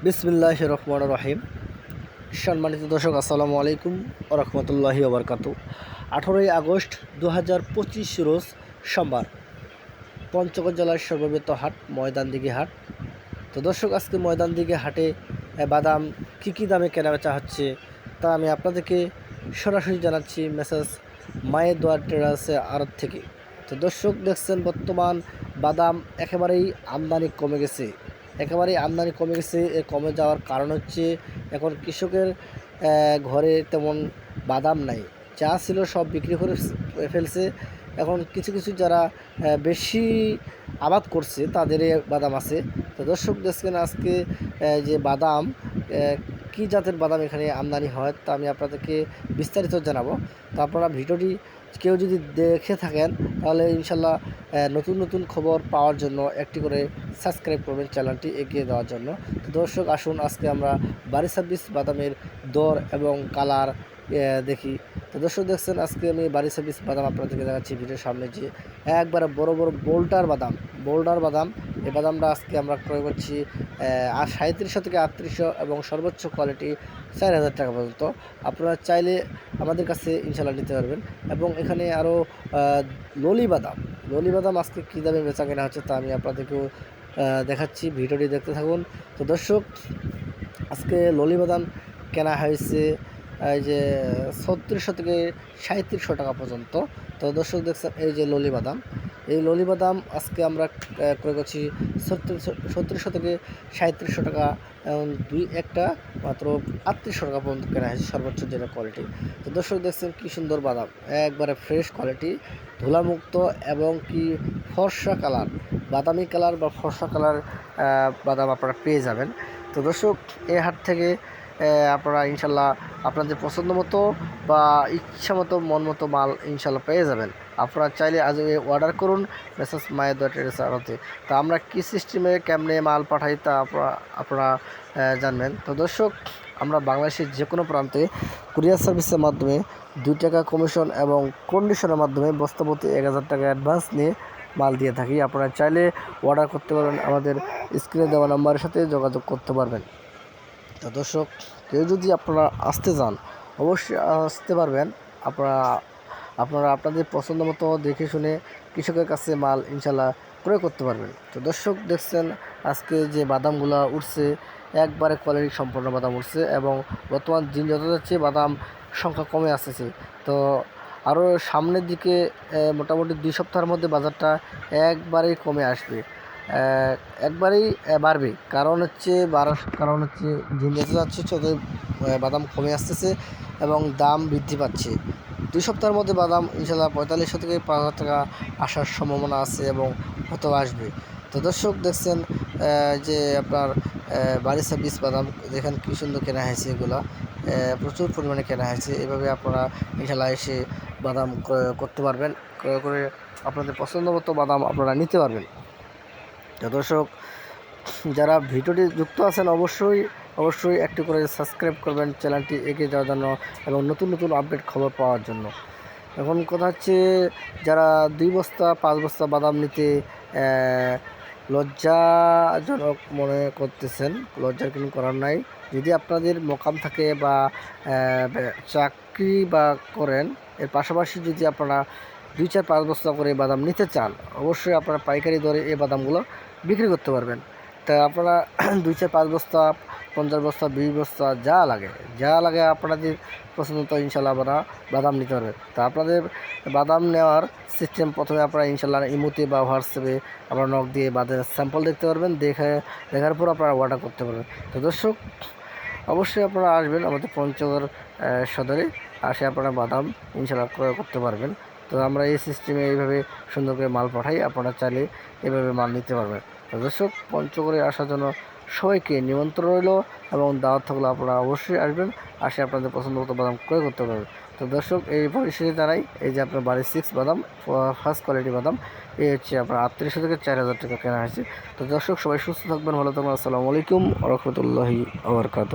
বিসমিল্লাহ রহমান রহিম। সম্মানিত দর্শক, আসসালামু আলাইকুম রহমতুল্লাহি ওবরকাতু আঠেরোই আগস্ট দু হাজার পঁচিশ রোজ সোমবার, পঞ্চগড় জেলার সর্ববৃহৎ হাট ময়দানদিঘি হাট। তো দর্শক, আজকে ময়দানদিঘি হাটে বাদাম কী কী দামে কেনাবেচা হচ্ছে তা আমি আপনাদেরকে সরাসরি জানাচ্ছি মেসেজ মায়ের দোয়ার টেরাসে আড়ত থেকে। তো দর্শক, দেখছেন বর্তমান বাদাম একেবারেই আমদানি কমে গেছে। একেবারেই আমদানি কমে গেছে কমে যাওয়ার কারণ হচ্ছে এখন কৃষকের ঘরে তেমন বাদাম নাই। যা ছিল সব বিক্রি করে ফেলছে এখন কিছু কিছু যারা বেশি আবাদ করছে তাদের বাদাম আছে। তো দর্শক দেখছেন আজকে যে বাদাম কী জাতের বাদাম এখানে আমদানি হয় তা আমি আপনাদেরকে বিস্তারিত জানাব। তো আপনারা ভিডিওটি কেউ যদি দেখে থাকেন, তাহলে ইনশাল্লাহ নতুন নতুন খবর পাওয়ার জন্য একটি করে সাবস্ক্রাইব করবেন চ্যানেলটি এগিয়ে দেওয়ার জন্য। তো দর্শক, আসুন আজকে আমরা বাড়ি ছাব্বিশ বাদামের দর এবং কালার দেখি। তো দর্শক, দেখছেন, আজকে আমি বাড়ি ছাব্বিশ বাদাম আপনাদেরকে দেখাচ্ছি ভিডিওর সামনে যে একবারে বড় বড় বোল্টার বাদাম বোল্ডার বাদাম এই বাদামটা আজকে আমরা ক্রয় করছি আর সাঁত্রিশশো থেকে আটত্রিশশো এবং সর্বোচ্চ কোয়ালিটি চার হাজার টাকা পর্যন্ত। আপনারা চাইলে আমাদের কাছে ইনশাল্লাহ নিতে পারবেন। এবং এখানে আরও ললি বাদাম ললি বাদাম আজকে কী দামে বেচা কেনা হচ্ছে তা আমি আপনাদেরকেও দেখাচ্ছি, ভিডিওটি দেখতে থাকুন। তো দর্শক, আজকে ললি বাদাম কেনা হয়েছে, এই যে ছত্রিশশো থেকে সাঁত্রিশশো টাকা পর্যন্ত। তো দর্শক দেখছেন এই যে ললি বাদাম এই ললি বাদাম আজকে আমরা ক্রয় করছি ছত্রিশশো থেকে সাঁত্রিশশো টাকা দুই একটা মাত্র আটত্রিশশো টাকা পর্যন্ত কেনা হয়েছে সর্বোচ্চ যেটা কোয়ালিটি তো দর্শক দেখছেন কী সুন্দর বাদাম, একবারে ফ্রেশ কোয়ালিটি ধুলামুক্ত এবং কি ফর্সা কালার, বাদামি কালার বা ফর্সা কালার বাদাম আপনারা পেয়ে যাবেন। তো দর্শক এই হাট থেকে আপনারা ইনশাল্লাহ আপনাদের পছন্দ মতো বা ইচ্ছা মতো, মন মতো মাল ইনশাল্লাহ পেয়ে যাবেন। আপনারা চাইলে আজ অর্ডার করুন, মেসেজ মায়ের দোয়া ট্রেডার্স আড়তে। তা আমরা কী সিস্টেমে কেমনে মাল পাঠাই তা আপনারা আপনারা জানবেন। তো দর্শক, আমরা বাংলাদেশের যে কোনো প্রান্তে কুরিয়ার সার্ভিসের মাধ্যমে দুই টাকা কমিশন এবং কন্ডিশনের মাধ্যমে বস্তাপতি এক হাজার টাকা অ্যাডভান্স নিয়ে মাল দিয়ে থাকি। আপনারা চাইলে অর্ডার করতে পারবেন। আমাদের স্ক্রিনে দেওয়া নাম্বারের সাথে যোগাযোগ করতে পারবেন। তো দর্শক, কেউ যদি আপনারা আসতে চান, অবশ্যই আসতে পারবেন। আপনারা আপনারা আপনাদের পছন্দ মতো দেখে শুনে কৃষকের কাছে মাল ইনশাল্লাহ ক্রয় করতে পারবেন। তো দর্শক, দেখছেন আজকে যে বাদামগুলো উঠছে, একবারে কোয়ালিটি সম্পন্ন বাদাম উঠছে এবং বর্তমান দিন যত যাচ্ছে বাদাম সংখ্যা কমে আসতেছে। তো আরও সামনের দিকে মোটামুটি দুই সপ্তাহের মধ্যে বাজারটা একবারেই কমে আসবে। একবারেই বাড়বে। কারণ হচ্ছে বাড়ার কারণ হচ্ছে দিন যেতে যাচ্ছে তত বাদাম কমে আসতেছে এবং দাম বৃদ্ধি পাচ্ছে। দুই সপ্তাহের মধ্যে বাদাম ইনশাল্লাহ পঁয়তাল্লিশশো থেকে পাঁচ হাজার টাকা আসার সম্ভাবনা আছে এবং হয়তো আসবে। তো দর্শক দেখছেন যে আপনার বাড়ি সার্ভিস বাদাম, দেখেন কী সুন্দর কেনা হয়েছে এগুলা। প্রচুর পরিমাণে কেনা হয়েছে। এভাবে আপনারা ইনশাল্লাহ এসে বাদাম করতে পারবেন। করে আপনাদের পছন্দ মতো বাদাম আপনারা নিতে পারবেন। তো দর্শক, যারা ভিডিওটি যুক্ত আছেন অবশ্যই অবশ্যই একটি করে সাবস্ক্রাইব করবেন চ্যানেলটি এগিয়ে যাওয়ার জন্য এবং নতুন নতুন আপডেট খবর পাওয়ার জন্য। এখন কথা হচ্ছে, যারা দুই বস্তা, পাঁচ বস্তা বাদাম নিতে লজ্জাজনক মনে করতেছেন লজ্জার কিন্তু করার নাই। যদি আপনাদের মোকাম থাকে বা চাকরি বা করেন, এর পাশাপাশি যদি আপনারা দুই চার পাঁচ বস্তা করে বাদাম নিতে চান, অবশ্যই আপনারা পাইকারি দরে এই বাদামগুলো বিক্রি করতে পারবেন। তা আপনারা দুই চার পাঁচ বস্তা পঞ্চাশ বস্তা, বিশ বস্তা, যা লাগে যা লাগে আপনাদের পছন্দ তো ইনশাল্লাহ আপনারা বাদাম নিতে পারবেন। তা আপনাদের বাদাম নেওয়ার সিস্টেম প্রথমে আপনারা ইনশাল্লাহ ইমুতে বা হোয়াটসঅ্যাপে আপনারা নখ দিয়ে বাদামের স্যাম্পল দেখতে পারবেন, দেখে, দেখার পর আপনারা অর্ডার করতে পারবেন। তো দর্শক, অবশ্যই আপনারা আসবেন আমাদের পঞ্চগড় সদরে, আসে আপনারা বাদাম ইনশাল্লাহ ক্রয় করতে পারবেন। তো আমরা এই সিস্টেমে এইভাবে সুন্দর করে মাল পাঠাই, আপনারা চাইলে এভাবে মাল নিতে পারবেন। তো দর্শক, পঞ্চগড়ে আসার জন্য সবাইকে নিমন্ত্রণ রইল এবং দাওয়াত থাকলে আপনারা অবশ্যই আসবেন, আসে আপনাদের পছন্দ মতো বাদাম ক্রয় করতে পারবেন। তো দর্শক, এই পরিস্থিতি জানাই, এই যে আপনার বাড়ির সিক্স বাদাম ফার্স্ট কোয়ালিটি বাদাম, এই হচ্ছে আপনার আটত্রিশশো থেকে চার হাজার টাকা কেনা হয়েছে। তো দর্শক, সবাই সুস্থ থাকবেন, ভালো থাকবেন, আসসালামু আলাইকুম রহমতুল্লাহি আবরকাত